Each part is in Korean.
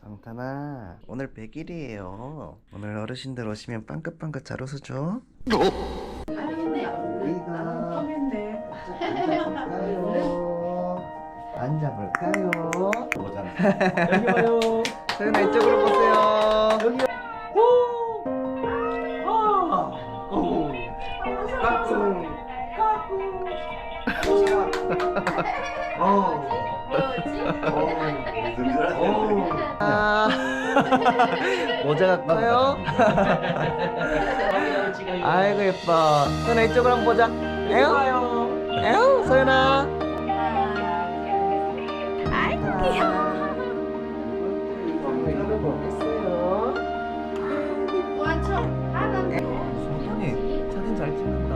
성탄아 오늘 100일이에요. 오늘 어르신들 오시면 빵긋빵긋 잘 웃어줘 앉아볼까요? 여기 봐요. 서윤아 이쪽으로 보세요. 여기. 아, 모자가 커요? 아이고 예뻐 서윤아 이쪽으로 한번 보자 에휴 에휴 서윤아 아이고 귀여워. 완전 하는 성탄이 사진 잘 찍는다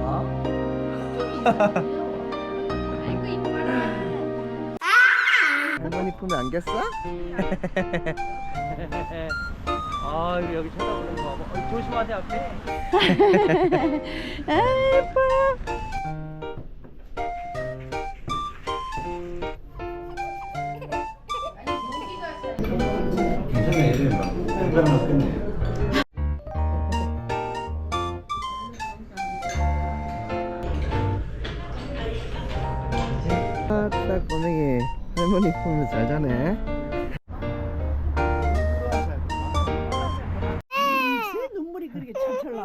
아이고 이뻐라. 할머니 품에 안겼어? 아 여기 쳐다보는 거 봐. 어, 조심하세요 앞에. 아딱 꼬맹이 할머니 품에 잘 자네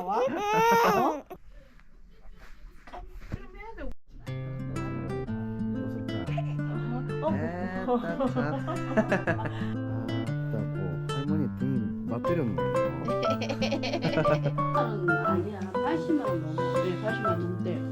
나와? 아따고 할머니 등이 맞들였네 아니야 80만 원 넘어 네 80만 원 넘대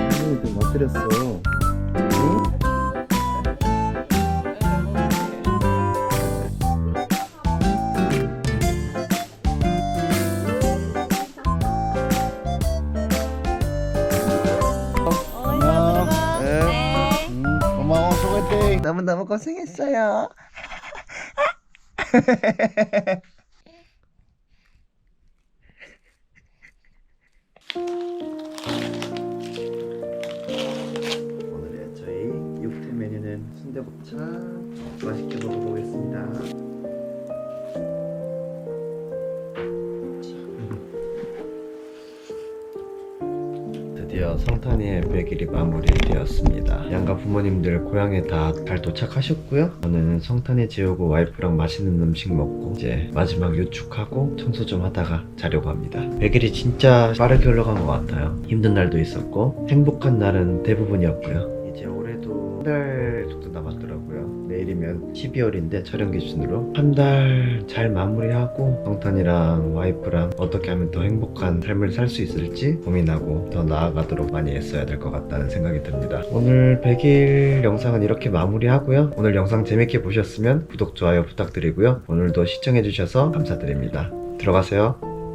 할머니 등 맞들였어 너무너무 고생했어요. 오늘의 저희 육회 메뉴는 순대곱창 맛있게 먹어보겠습니다 드디어 성탄이의 100일이 마무리되었습니다. 양가 부모님들 고향에 다 잘 도착하셨고요. 저는 성탄이 지우고 와이프랑 맛있는 음식 먹고 이제 마지막 유축하고 청소 좀 하다가 자려고 합니다. 100일이 진짜 빠르게 흘러간 것 같아요. 힘든 날도 있었고 행복한 날은 대부분이었고요. 이제 올해도 한달 정도 남았더라고요. 내일이면 12월인데 촬영 기준으로 한 달 잘 마무리하고 성탄이랑 와이프랑 어떻게 하면 더 행복한 삶을 살 수 있을지 고민하고 더 나아가도록 많이 애써야 될 것 같다는 생각이 듭니다. 오늘 100일 영상은 이렇게 마무리하고요. 오늘 영상 재밌게 보셨으면 구독, 좋아요 부탁드리고요. 오늘도 시청해주셔서 감사드립니다. 들어가세요.